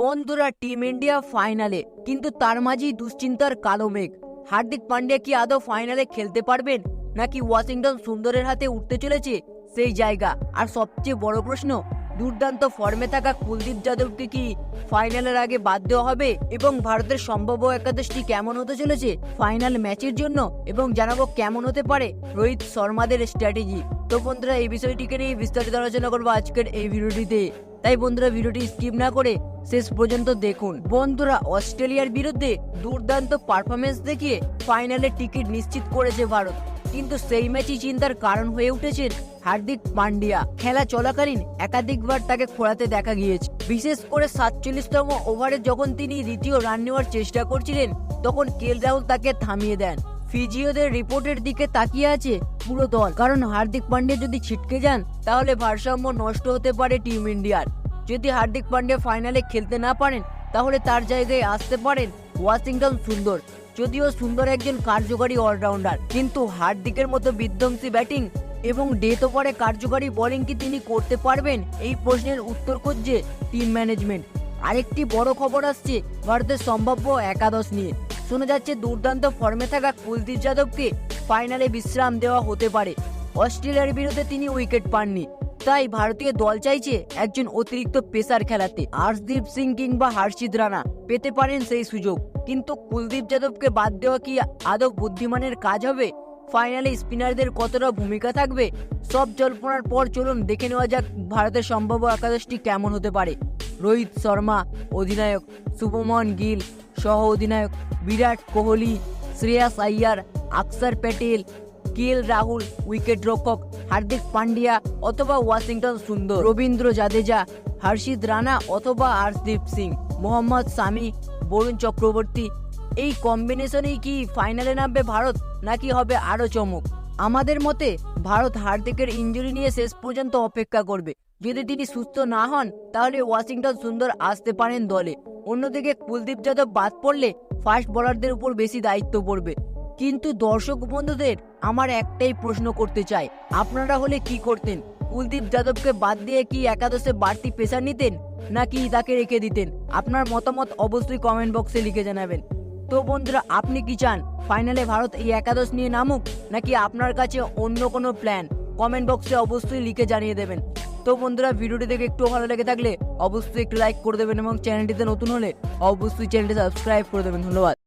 বন্ধুরা team India ফাইনালে কিন্তু তার মাঝেই দুশ্চিন্তার কালো মেঘ। হার্দিক পান্ডিয়া কি আদৌ ফাইনালে খেলতে পারবেন? নাকি ওয়াশিংটন সুন্দরের হাতে উঠতে চলেছে সেই জায়গা? আর সবচেয়ে বড় প্রশ্ন, দুর্দান্ত ফর্মে থাকা কুলদীপ যাদবকে কি ফাইনালের আগে বাদ দেওয়া হবে? এবং ভারতের সম্ভাব্য একাদশটি কেমন হতে চলেছে ফাইনাল ম্যাচের জন্য? এবং জানাব কেমন হতে পারে রোহিত শর্মাদের স্ট্র্যাটেজি তো বন্ধুরা, এই বিষয়টিকে নিয়ে বিস্তারিত আলোচনা করব আজকের এই ভিডিওটিতে। তাই বন্ধুরা, ভিডিওটি স্কিপ না করে শেষ পর্যন্ত দেখুন। বন্ধুরা, অস্ট্রেলিয়ার বিরুদ্ধে দুর্দান্ত পারফরমেন্স দেখিয়ে ফাইনালে টিকিট নিশ্চিত করেছে ভারত। কিন্তু সেই ম্যাচই চিন্তার কারণ হয়ে উঠেছেন হার্দিক পান্ডিয়া। খেলা চলাকালীন একাধিকবার তাকে খোলাতে দেখা গিয়েছে। বিশেষ করে সাতচল্লিশতম ওভারে যখন তিনি দ্বিতীয় রান নেওয়ার চেষ্টা করছিলেন, তখন কেল রাহুল তাকে থামিয়ে দেন। ফিজিওদের রিপোর্টের দিকে তাকিয়ে আছে পুরো দল। কারণ হার্দিক পান্ডিয়া যদি ছিটকে যান, তাহলে ভারসাম্য নষ্ট হতে পারে টিম ইন্ডিয়ার। যদি হার্দিক পান্ডিয়া ফাইনালে খেলতে না পারেন, তাহলে তার জায়গায় আসতে পারেন ওয়াশিংটন সুন্দর। যদিও সুন্দর একজন কার্যকরী অলরাউন্ডার কিন্তু হার্দিকের মতো বিধ্বংসী ব্যাটিং এবং ডেথ ওভারে কার্যকরী বোলিং কি তিনি করতে পারবেন? এই প্রশ্নের উত্তর খুঁজছে টিম ম্যানেজমেন্ট আরেকটি বড় খবর আসছে ভারতের সম্ভাব্য একাদশ নিয়ে। শোনা যাচ্ছে দুর্দান্ত ফর্মে থাকা কুলদীপ যাদবকে ফাইনালে বিশ্রাম দেওয়া হতে পারে। অস্ট্রেলিয়ার বিরুদ্ধে তিনি উইকেট পাননি। তাই ভারতীয় দল চাইছে একজন অতিরিক্ত পেসার খেলাতে। হর্ষদীপ সিং কিংবা হার্ষিদ রানা পেতে পারেন সেই সুযোগ। কিন্তু কুলদীপ যাদবকে বাদ দেওয়া কি আদৌ বুদ্ধিমানের কাজ হবে? ফাইনালে স্পিনারদের কতটা ভূমিকা থাকবে? সব জল্পনার পর চলুন দেখে নেওয়া যাক ভারতের সম্ভাব্য একাদশটি কেমন হতে পারে। রোহিত শর্মা, অধিনায়ক শুভমন গিল সহ অধিনায়ক বিরাট কোহলি, শ্রেয়াস আইয়ার, আকসার প্যাটেল কেএল রাহুল উইকেট রক্ষক হার্দিক পান্ডিয়া অথবা ওয়াশিংটন সুন্দর। রবীন্দ্র জাদেজা হর্ষিদ রানা অথবা হর্ষদীপ সিং, মোহাম্মদ সামি, বরুণ চক্রবর্তী। এই কম্বিনেশনেই কি ফাইনালে নামবে ভারত, নাকি হবে আরও চমক? আমাদের মতে, ভারত হার্দিকের ইঞ্জুরি নিয়ে শেষ পর্যন্ত অপেক্ষা করবে। যদি তিনি সুস্থ না হন, তাহলে ওয়াশিংটন সুন্দর আসতে পারেন দলে। অন্যদিকে কুলদীপ যাদব বাদ পড়লে ফাস্ট বোলারদের উপর বেশি দায়িত্ব পড়বে। কিন্তু দর্শক বন্ধুদের আমার একটাই প্রশ্ন করতে চাই। আপনারা হলে কি করতেন? কুলদীপ যাদবকে বাদ দিয়ে কি একাদশে বাড়তি পেশা নিতেন? নাকি তাকে রেখে দিতেন? আপনার মতামত অবশ্যই কমেন্ট বক্সে লিখে জানাবেন। তো বন্ধুরা, আপনি কি চান? ফাইনালে ভারত এই একাদশ নিয়ে নামুক? নাকি আপনার কাছে অন্য কোনো প্ল্যান কমেন্ট বক্সে অবশ্যই লিখে জানিয়ে দেবেন। তো বন্ধুরা, ভিডিওটি দেখে একটু ভালো লেগে থাকলে অবশ্যই একটু লাইক করে দেবেন এবং চ্যানেলটিতে নতুন হলে অবশ্যই চ্যানেলটি সাবস্ক্রাইব করে দেবেন। ধন্যবাদ।